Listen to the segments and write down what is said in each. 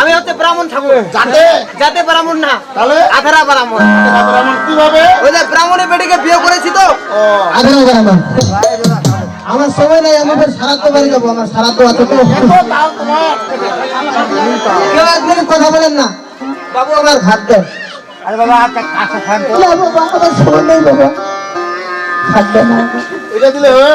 আমি হচ্ছে ব্রাহ্মণ ঠাকুর। যাতে যাতে ব্রাহ্মণ না। তাহলে? আধারা ব্রাহ্মণ। ব্রাহ্মণ কীভাবে? ওই যে ব্রাহ্মণের বেটিকে বিয়ে করেছি তো। আগে জানাবেন আমার সময় নাই আমাদের সারাতে বাড়ি যাব আমার সারাতে আছে তো। কেউ এক মিনিট কথা বলেন না। বাবু আমার ভাত দেন আরে বাবা আচ্ছা কাছে খান তো বাবা আমার সময় নেই বাবা। ভাত দেন না। এটা দিলে হবে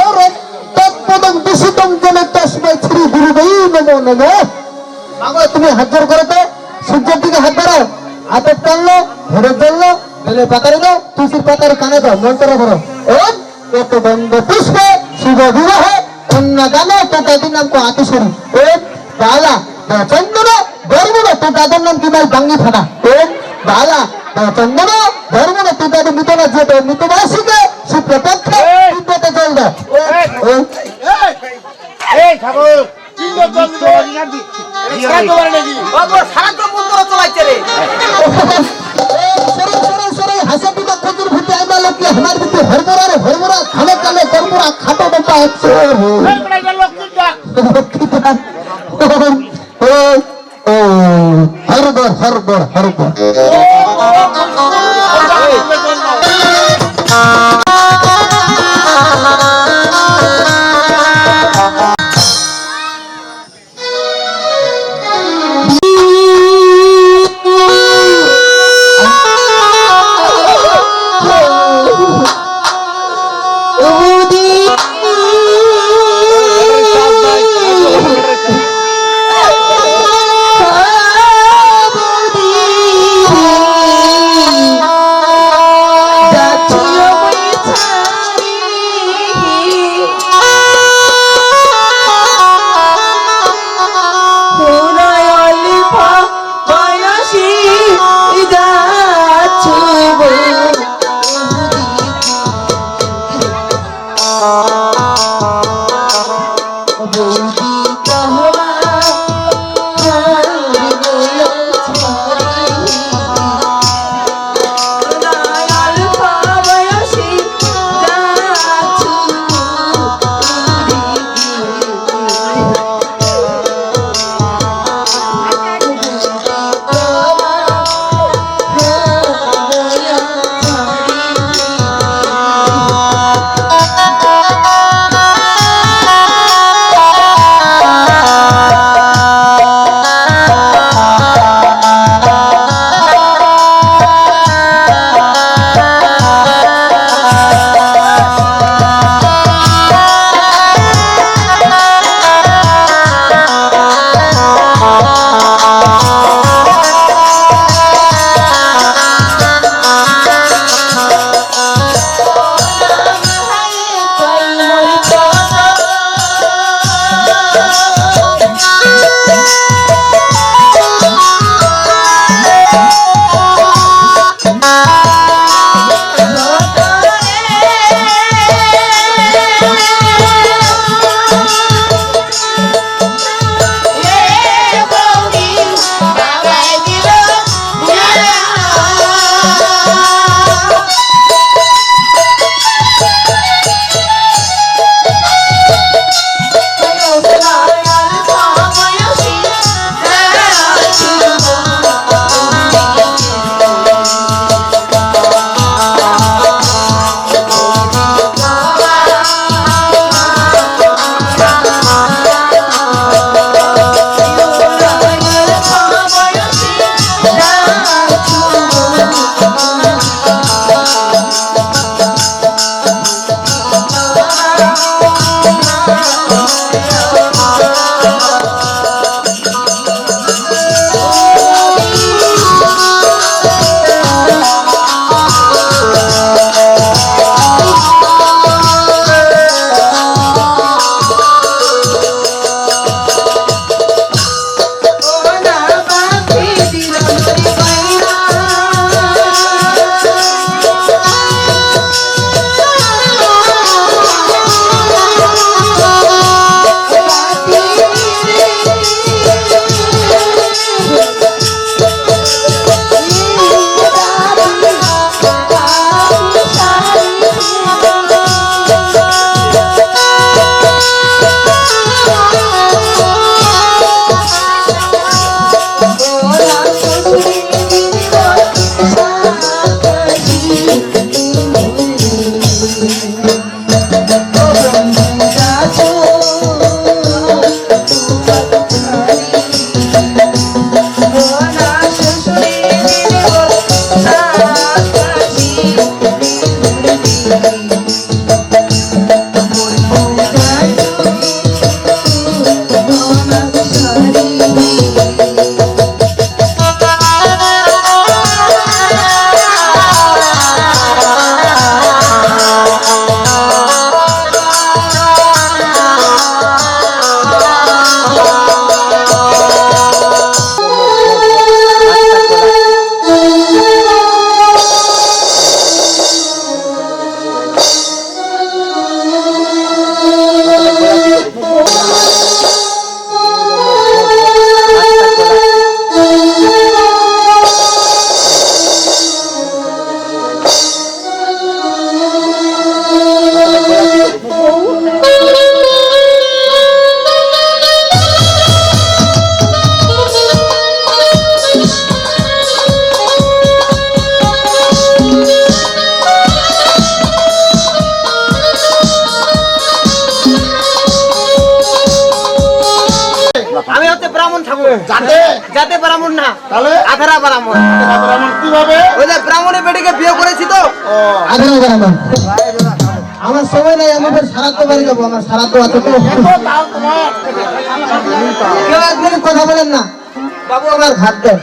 তুমি হাত জোর সূর্যের দিকে হাত বাড়াও হাতের টানলো ভোরের জন্য বেলের পাতারে দাও তুলসীর পাতার কানে দাও, মন্ত্র করো বন্ধ শুভ বিবাহ কন্যা গানে তো দাদির নাম কো আতিশ্বরী ওম, বালা চন্দন ধর্মন তো দাদার নাম কি ভাই? বাঙ্গি ফাটা। ওম, বালা চন্দন ধর্মন তো হরমরা রে। হরমরা খালে কালে করমরা খাটো বাবা যাতে ব্রাহ্মণ না। তাহলে? আধারা ব্রাহ্মণ। ব্রাহ্মণ কীভাবে? ওই যে ব্রাহ্মণের বেটিকে বিয়ে করেছি তো। আগ্রহ জানাবেন আমার সময় নাই আমি ফের সারাতে পারি যাব আমার সারাতে আছে তো। তাও তোমার। কেউ একদিন কথা বলেন না। বাবু আমার ভাত দেয়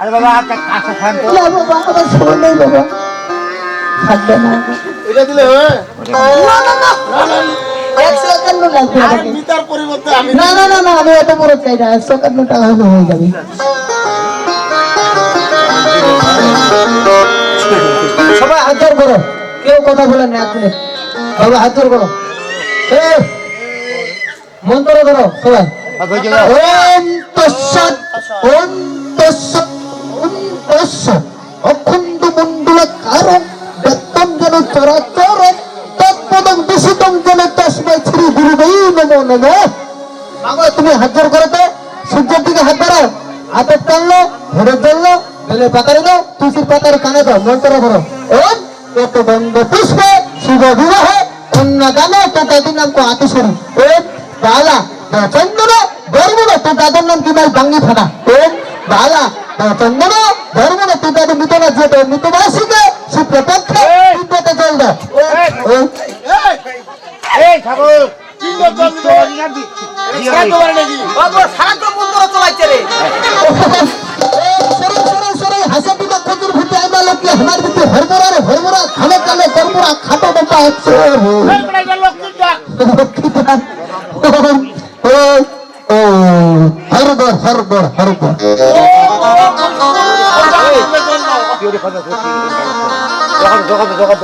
আরে বাবা একটা কাঁচা খান তো না বাবা আমার সময় নেই বাবা। ভাত দেয় না। এটা দিলে হবে না না না। আর মিটার পরিবর্তে আমি না না না না আমি এত বড় চাই না একান্ন টাকা হলে হয়ে যাবে। সবাই হাত জোর করো। কেউ কথা বলেন না এক মিনিট বাবা হাত জোর করো। মন্ত্র করো সবাই। ওম তৎসৎ ওম তৎসৎ ওম তৎসৎ অখণ্ড তুমি হাত জোর করো তো, সূর্যের দিকে হাত বাড়াও। হাতের টানলো ভোরের জ্বললো, বেলে পাতারে দাও তুলসির পাতার কানে দাও, মন্ত্র করো ওম, এত বন্ধ পুষ্পে শুভ বিবাহ কন্যা গানে তো দাদির নাম কো আতিশরী। ওম, বালা চন্দন ধর্মন তো দাদার নাম কি বাঙ্গি ফাটা। ওম, বালা চন্দন ধর্মন তো মিতনা যেতে মিতবাসীকে সুপ্রপক্ষে তিব্বতে জল দাও ওম এই ঠাকুর তিনটা জল দিলে সেরা তোমার নাকি বাবু সারা তো মন্ত্র চলাইছে রে সরে সরে সরে হাসে পিতা কচুর ভিতরে আইবা লোক আমার ভিতরে হরমরা রে হরমরা খালে কালে করমরা খাটো বাবা আছে এই বেটা গেল লক্ষ্মীটা হরবর হরবর হরবর জগৎ জগৎ জগৎ